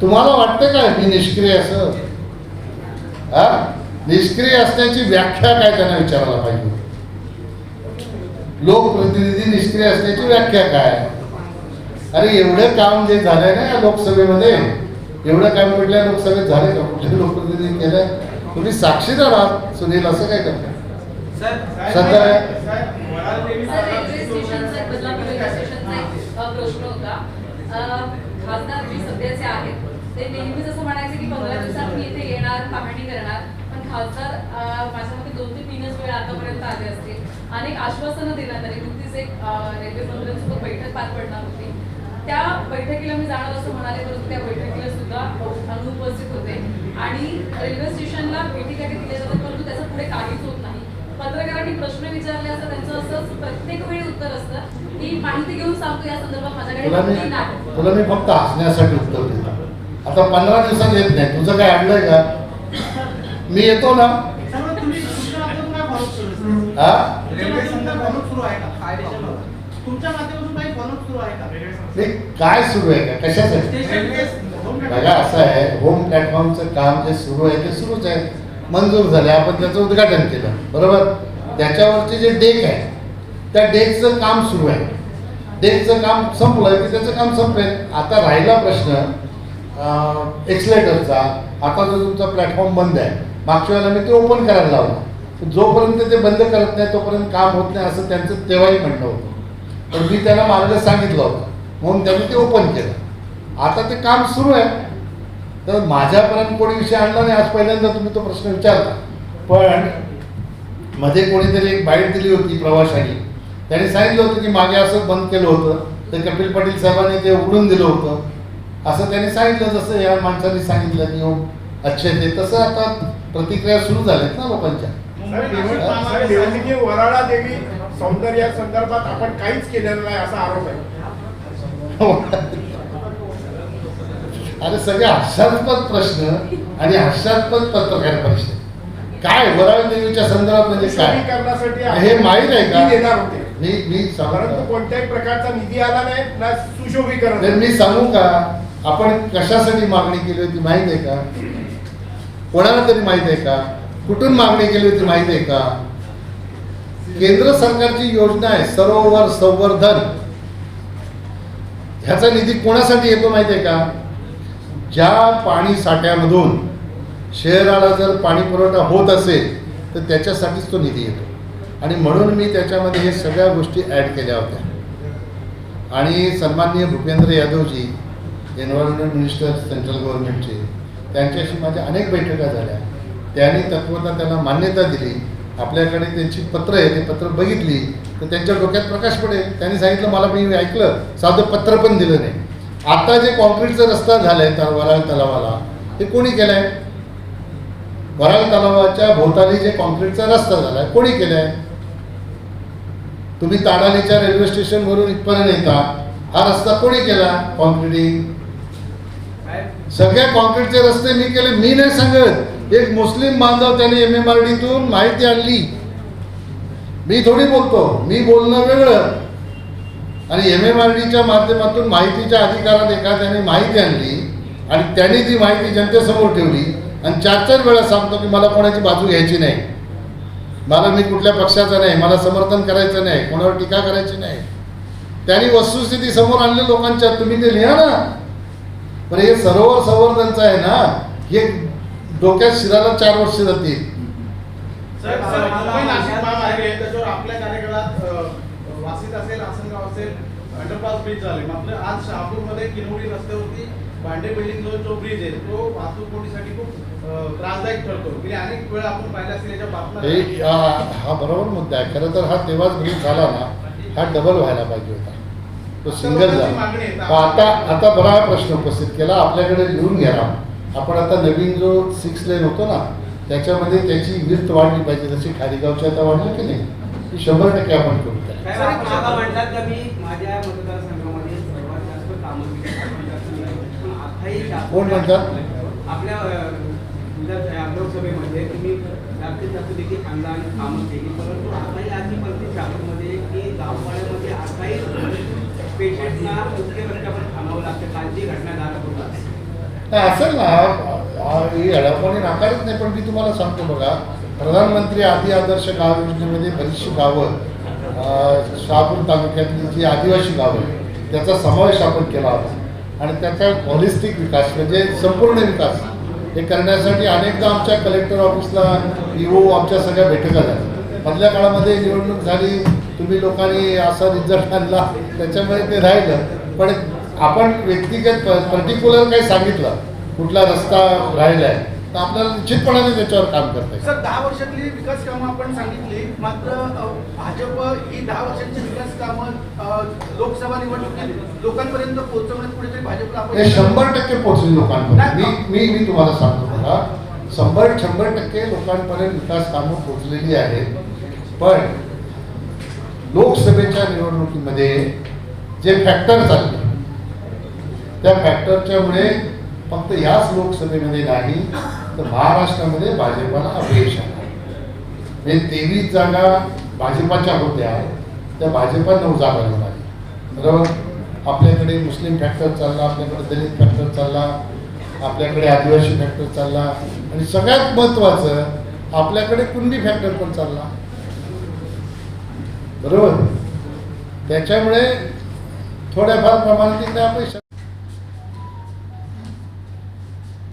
तुम्हाला वाटतं काय मी निष्क्रिय असं? हा? निष्क्रिय असण्याची व्याख्या काय त्यांना विचारायला पाहिजे? लोकप्रतिनिधी निष्क्रिय असण्याची व्याख्या काय? अरे एवढं काम जे झालंय ना या लोकसभेमध्ये एवढं काम कुठल्या लोकसभेत झाले का? कुठल्या लोकप्रतिनिधी केलंय? तुम्ही साक्षीदार आहात सुनील असं काय करता? सध्या ते नेहमीच असं म्हणायचे की पंधरा दिवसात मी इथे येणार पाहणी करणार पण खासदार माझ्या मते दोन ते तीनच वेळा आतापर्यंत आले असतील अनेक आश्वासनं देण्यात आली. नुकतीच एक रेल्वे मंत्र्यांसोबत बैठक पार पडणार होती. त्या बैठकीला मी जाणार असं म्हणाले परंतु त्या बैठकीला सुद्धा अनुपस्थित होते. आणि रेल्वे स्टेशनला भेटी गाठी दिल्या जातात परंतु त्याचं पुढे काहीच होत नाही. पत्रकारांनी प्रश्न विचारले असता त्यांचं असं प्रत्येक वेळी उत्तर असतं. की माहिती घेऊन सांगतो या संदर्भात माझ्याकडे नाही. तुला मी फक्त हसण्यासाठी उत्तर आता पंधरा दिवसात येत नाही. तुझं काय आणलंय का? मी येतो ना? हा? काय सुरू आहे का? कशासाठी बघा असं आहे. होम प्लॅटफॉर्मचं काम जे सुरू आहे ते सुरूच आहे. मंजूर झाले आपण त्याचं उद्घाटन केलं. बरोबर? त्याच्यावरचे जे डेक आहे त्या डेकचं काम सुरू आहे. डेकचं काम संपलं की त्याचं काम संपेल? आता राहिला प्रश्न एक्सलेटरचा आता जो तुमचा प्लॅटफॉर्म बंद आहे. मागच्या वेळेला मी ते ओपन करायला लावलं. जोपर्यंत ते बंद करत नाही तोपर्यंत काम होत नाही असं त्यांचं तेव्हाही म्हणणं होतं. पण मी त्यांना मार्ग सांगितलं होतं. म्हणून त्यांनी ते ओपन केलं. आता ते काम सुरू आहे. तर माझ्यापर्यंत कोणी विषय आणला नाही. आज पहिल्यांदा तुम्ही तो प्रश्न विचारला. पण मध्ये कोणीतरी एक बाईट दिली होती प्रवाशांनी. त्यांनी सांगितलं होतं की मागे असं बंद केलं होतं. तर कपिल पाटील साहेबांनी ते उघडून दिलं होतं. असं त्यांनी सांगितलं जसं या माणसांनी सांगितलं की हो अच्छे ते तसं आता प्रतिक्रिया सुरू झाल्यात ना लोकांच्या. वराडा देवी सौंदर्या संदर्भात आपण काहीच केलेलं नाही असा आरोप आहे. अरे सगळे हास्यास्पद प्रश्न आणि हास्यास्पद पत्रकार प्रश्न. काय वराळ देवीच्या संदर्भात म्हणजे काय? सुशोभीकरणासाठी हे माहीत आहे का? देणार होते. मी मी परंतु कोणत्याही प्रकारचा निधी आला नाही ना सुशोभीकरण. मी सांगू का? आपण कशासाठी मागणी केली होती माहीत आहे का? कोणाला तरी माहीत आहे का? कुठून मागणी केली होती माहीत आहे का? केंद्र सरकारची योजना आहे सरोवर संवर्धन. ह्याचा निधी कोणासाठी येतो माहिती आहे का? ज्या पाणी साठ्यामधून शहराला जर पाणी पुरवठा होत असेल तर त्याच्यासाठीच तो निधी येतो. आणि म्हणून मी त्याच्यामध्ये हे सगळ्या गोष्टी ॲड केल्या होत्या. आणि सन्माननीय Bhupendra Yadavji environment minister central गव्हर्नमेंटचे त्यांच्याशी माझ्या अनेक बैठका झाल्या. त्यांनी तत्वता त्यांना मान्यता दिली. आपल्याकडे त्यांची पत्र आहे ते पत्र बघितली. तर त्यांच्या डोक्यात प्रकाश पडेल. त्यांनी सांगितलं मला मी ऐकलं. साधं पत्र पण दिलं नाही. आता जे कॉन्क्रीटचा रस्ता झालाय तर वराळ तलावाला ते कोणी केलाय? वराळ तलावाच्या भोवताली जे कॉन्क्रीटचा रस्ता झालाय कोणी केलाय? तुम्ही ताडालीच्या रेल्वे स्टेशनवरून इथपर्यंत येता. हा रस्ता कोणी केला? कॉन्क्रिटिंग सगळ्या कॉन्क्रीटचे रस्ते मी केले. मी नाही सांगत. एक मुस्लिम बांधव त्याने एम एम आर डीतून माहिती आणली. मी थोडी बोलतो. मी बोलणं वेगळं. आणि एम एम आर डीच्या माध्यमातून माहितीच्या अधिकारात एखाद्याने माहिती आणली आणि त्याने ती माहिती जनतेसमोर ठेवली. आणि चार चार वेळा सांगतो की मला कोणाची बाजू घ्यायची नाही. मला मी कुठल्या पक्षाचा नाही. मला समर्थन करायचं नाही. कोणावर टीका करायची नाही. त्यांनी वस्तुस्थिती समोर आणली लोकांच्या. तुम्ही ते लिहा ना. पण हे सरोवर संवर्धनचं आहे ना? हे डोक्यात शिराला चार वर्ष जातील. आपल्या कार्यकाळात वासित असेल आसनगाव असेल अंडरपास ब्रिज झाले. मात्र आज शहापूरमध्ये किनवडी रस्त्यावरती भांडे बिल्डिंग जो जो ब्रिज आहे. तो वाहतूक कोणीसाठी खूप त्रासदायक ठरतो. गेली अनेक वेळा आपण पाहिलं असेल याच्या बातम्या हे हा हा बरोबर मुद्दा आहे. खरं तर हा तेव्हाच ब्रिज झाला ना हा डबल व्हायला पाहिजे होता. तो सिंगल झाला. आता आता बरा हा प्रश्न उपस्थित केला. आपल्याकडे लिहून घ्या आपण आता नवीन जो सिक्स लेन होतो ना त्याच्यामध्ये त्याची विस्त वाढली पाहिजे. जशी खारीगावची आता वाढली की नाही ती शंभर टक्के आपण करू कोण म्हणतात? आपल्या लोकसभेमध्ये तुम्ही जास्तीत जास्त देखील अंदाज कामं केली. परंतु आताही अशी परिस्थिती शहापूरमध्ये की गावपाड्यामध्ये आताही मुख्य रस्त्यावर थांबावं लागतं कालची घटना झाला होता नाही असेल ना ही अडपणी नाकारत नाही पण मी तुम्हाला सांगतो बघा प्रधानमंत्री आदी आदर्श गाव योजनेमध्ये बरीचशी गावं शहापूर तालुक्यातली जी आदिवासी गावं आहेत, त्याचा समावेश आपण केला होता. आणि त्याचा हॉलिस्टिक विकास म्हणजे संपूर्ण विकास हे करण्यासाठी अनेकदा आमच्या कलेक्टर ऑफिसला इओ आमच्या सगळ्या बैठका झाल्या. मधल्या काळामध्ये निवडणूक झाली तुम्ही लोकांनी असा रिझल्ट आणला त्याच्यामुळे ते राहिलं. पण आपण व्यक्तिगत पर्टिक्युलर काही सांगितलं कुठला रस्ता राहिला आहे तर आपल्याला निश्चितपणाने त्याच्यावर काम करता येईल. सर दहा वर्षातली विकास कामं आपण सांगितली मात्र भाजप ही दहा वर्षांची विकास कामं लोकसभा निवडणुकीत लोकांपर्यंत पोहोचवण्यात कुठेतरी भाजपला शंभर टक्के पोहोचले लोकांपर्यंत. मी मी मी तुम्हाला सांगतो बघा. शंभर शंभर टक्के लोकांपर्यंत विकास कामं पोहोचलेली आहेत. पण लोकसभेच्या निवडणुकीमध्ये जे फॅक्टर चालले त्या फॅक्टरच्यामुळे फक्त याच लोकसभेमध्ये नाही तर महाराष्ट्रामध्ये भाजपाला अपयश आलं. म्हणजे तेवीस जागा भाजपाच्या होत्या त्या भाजपा नऊ जागा घेऊन बरोबर? आपल्याकडे मुस्लिम फॅक्टर चालला आपल्याकडे दलित फॅक्टर चालला आपल्याकडे आदिवासी फॅक्टर चालला आणि सगळ्यात महत्त्वाचं आपल्याकडे कुंडी फॅक्टर पण चालला. बरोबर? त्याच्यामुळे थोड्याफार प्रमाणात तिकडे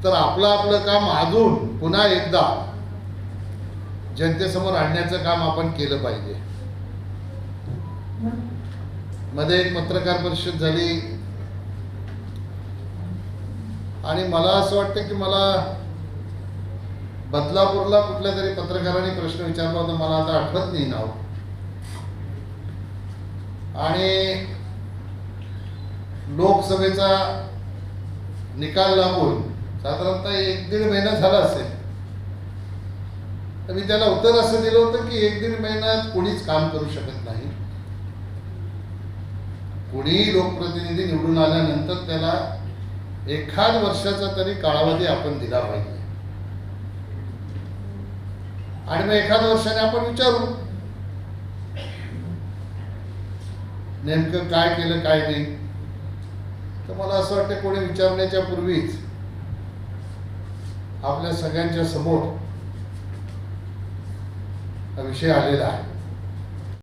तर आपलं आपलं काम अजून पुन्हा एकदा जनतेसमोर आणण्याचं काम आपण केलं पाहिजे. मध्ये एक पत्रकार परिषद झाली. आणि मला असं वाटतं की मला बदलापूरला कुठल्या तरी पत्रकारांनी प्रश्न विचारला होता मला आता आठवत नाही नाव. आणि लोकसभेचा निकाल लागून साधारणतः एक दीड महिना झाला असेल. तर मी त्याला उत्तर असं दिलं होतं की एक दीड महिन्यात कोणीच काम करू शकत नाही. कोणीही लोकप्रतिनिधी निवडून आल्यानंतर त्याला एखाद वर्षाचा तरी कालावधी आपण दिला पाहिजे. आणि मग एखाद वर्षाने आपण विचारू नेमकं काय केलं काय नाही. तर मला असं वाटतं कोणी विचारण्याच्या पूर्वीच आपल्या सगळ्यांच्या समोर हा विषय आलेला आहे.